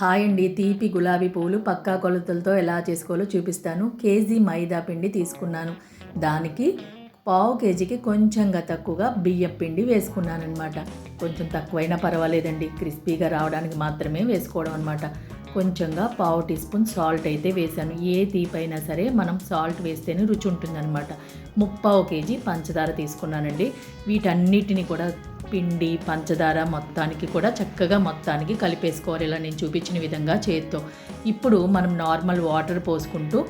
Hi అండి. తీపి గులాబీ పూలు పక్కా కొలతలతో ఎలా చేసుకోవాలో చూపిస్తాను. కేజీ మైదా పిండి తీసుకున్నాను. దానికి పావు కేజీకి కొంచెంగా తక్కువగా బియ్యం పిండి వేసుకున్నాను అనమాట కొంచెం తక్కువైనా పర్వాలేదండి. క్రిస్పీగా రావడానికి మాత్రమే వేసుకోవడం అనమాట కొంచెంగా పావు టీ స్పూన్ సాల్ట్ అయితే వేసాను ఏ తీపైనా సరే మనం సాల్ట్ వేస్తేనే రుచి ఉంటుందన్నమాట. ముప్పావు కేజీ పంచదార తీసుకున్నానండి. వీటన్నిటిని కూడా పిండి పంచదార మొత్తానికి కూడా చక్కగా మొత్తానికి కలిపేసుకోవాలి. ఇలా నేను చూపించిన విధంగా చేత్తో. ఇప్పుడు మనం నార్మల్ వాటర్ పోసుకుంటూ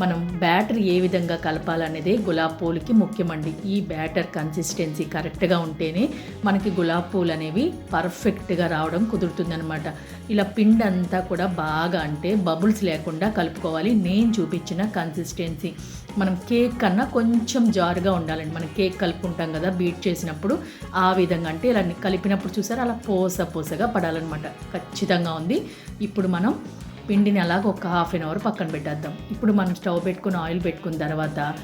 మనం బ్యాటర్ ఏ విధంగా కలపాలనేది గులాబ్ పూలకి ముఖ్యమండి. ఈ బ్యాటర్ కన్సిస్టెన్సీ కరెక్ట్గా ఉంటేనే మనకి గులాబ్ పూలు అనేవి పర్ఫెక్ట్గా రావడం కుదురుతుందనమాట ఇలా పిండి అంతా కూడా బాగా అంటే బబుల్స్ లేకుండా కలుపుకోవాలి. నేను చూపించిన కన్సిస్టెన్సీ మనం కేక్ కన్నా కొంచెం జారుగా ఉండాలండి. మనం కేక్ కలుపుకుంటాం కదా బీట్ చేసినప్పుడు ఆ విధంగా అంటే ఇలా కలిపినప్పుడు చూసారు? అలా పోస పోసగా పడాలన్నమాట. ఖచ్చితంగా ఉంది. ఇప్పుడు మనం పిండిని అలాగ ఒక హాఫ్ అన్ అవర్ పక్కన పెట్టేద్దాం. ఇప్పుడు మనం స్టవ్ పెట్టుకుని ఆయిల్ పెట్టుకున్న తర్వాత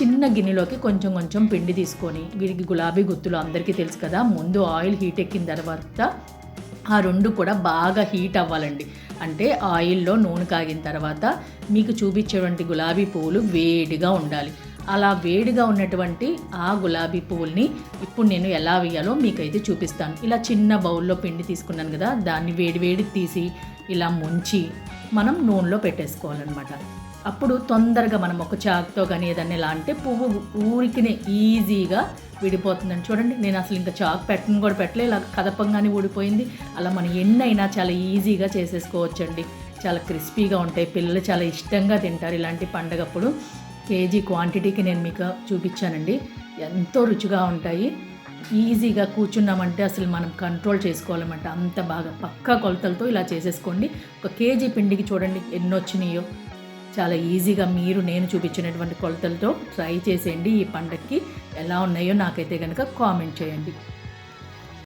చిన్న గిన్నెలోకి కొంచెం కొంచెం పిండి తీసుకొని వీరికి గులాబీ గుత్తులు అందరికీ తెలుసు కదా ముందు ఆయిల్ హీట్ ఎక్కిన తర్వాత ఆ రెండు కూడా బాగా హీట్ అవ్వాలండి. అంటే ఆయిల్లో నూనె కాగిన తర్వాత మీకు చూపించేటువంటి గులాబీ పువ్వులు వేడిగా ఉండాలి. అలా వేడిగా ఉన్నటువంటి ఆ గులాబీ పువ్వుల్ని ఇప్పుడు నేను ఎలా వేయాలో మీకైతే చూపిస్తాను. ఇలా చిన్న బౌల్లో పిండి తీసుకున్నాను కదా దాన్ని వేడి వేడి తీసి ఇలా ముంచి మనం నూనెలో పెట్టేసుకోవాలన్నమాట. అప్పుడు తొందరగా మనం ఒక చాకుతో కానీ ఏదన్నా ఇలా అంటే పువ్వు ఊరికినే ఈజీగా విడిపోతుందని చూడండి నేను అసలు ఇంకా చాకు పెట్టను కూడా పెట్టలే ఇలా కదపంగానే ఊడిపోయింది. అలా మనం ఎన్నైనా చాలా ఈజీగా చేసేసుకోవచ్చండి. చాలా క్రిస్పీగా ఉంటాయి పిల్లలు చాలా ఇష్టంగా తింటారు ఇలాంటి పండగప్పుడు. కేజీ క్వాంటిటీకి నేను మీకు చూపించానండి. ఎంతో రుచిగా ఉంటాయి. ఈజీగా కూర్చున్నామంటే అసలు మనం కంట్రోల్ చేసుకోవాలన్నమాట. అంత బాగా పక్కా కొలతలతో ఇలా చేసేసుకోండి. ఒక కేజీ పిండికి చూడండి ఎన్ని వచ్చినాయో. చాలా ఈజీగా మీరు నేను చూపించినటువంటి కొలతలతో ట్రై చేసేయండి ఈ పండగకి ఎలా ఉన్నాయో నాకైతే కనుక కామెంట్ చేయండి.